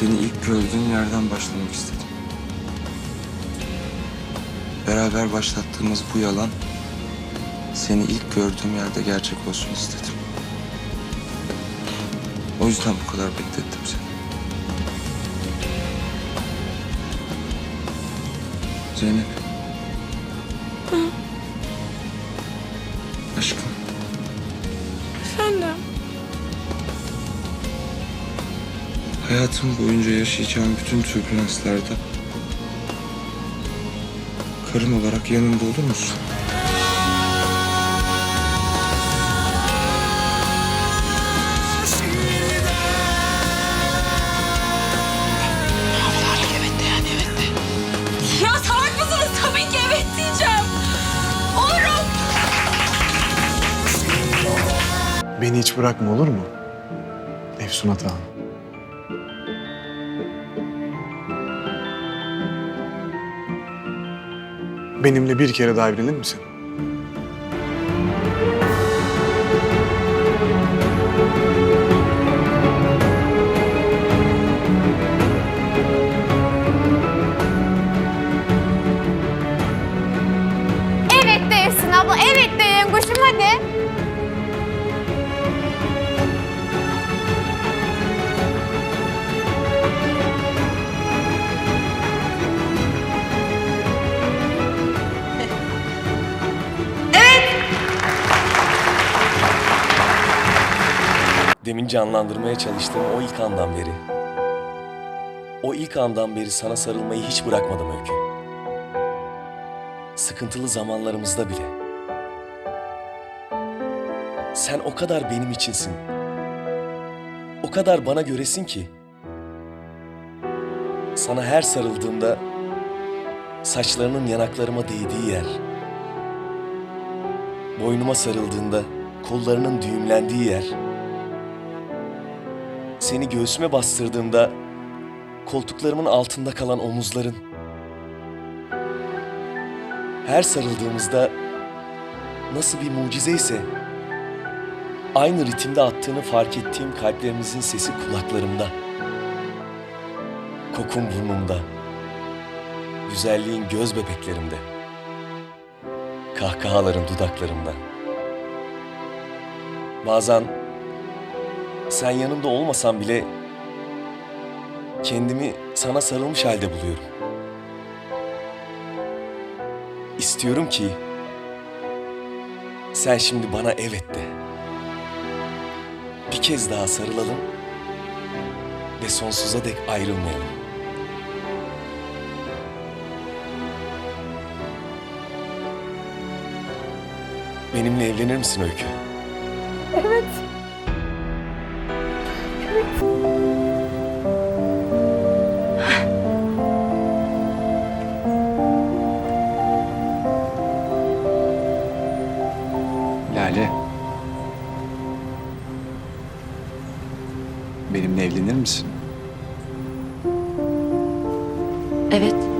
Seni ilk gördüğüm yerden başlamak istedim. Beraber başlattığımız bu yalan seni ilk gördüğüm yerde gerçek olsun istedim. O yüzden bu kadar beklettim seni. Zeynep. Aşkım. Hayatım boyunca yaşayacağım bütün türbülanslarda karım olarak yanımda olur musun? Ya salak mısınız? Tabii ki evet diyeceğim. Olurum. Beni hiç bırakma olur mu? Efsun Atahan. Benimle bir kere daha evlenir misin? Evet de Efsun abla, evet de yenguşum hadi. Demin canlandırmaya çalıştığım o ilk andan beri. O ilk andan beri sana sarılmayı hiç bırakmadım Öykü. Sıkıntılı zamanlarımızda bile. Sen o kadar benim içinsin. O kadar bana göresin ki. Sana her sarıldığımda saçlarının yanaklarıma değdiği yer. Boynuma sarıldığında kollarının düğümlendiği yer. Seni göğsüme bastırdığımda koltuklarımın altında kalan omuzların. Her sarıldığımızda nasıl bir mucizeyse aynı ritimde attığını fark ettiğim kalplerimizin sesi kulaklarımda. Kokun burnumda. Güzelliğin göz bebeklerimde. Kahkahaların dudaklarımda. Bazen sen yanımda olmasan bile kendimi sana sarılmış halde buluyorum. İstiyorum ki sen şimdi bana evet de. Bir kez daha sarılalım ve sonsuza dek ayrılmayalım. Benimle evlenir misin Öykü? Lale. Benimle evlenir misin? Evet.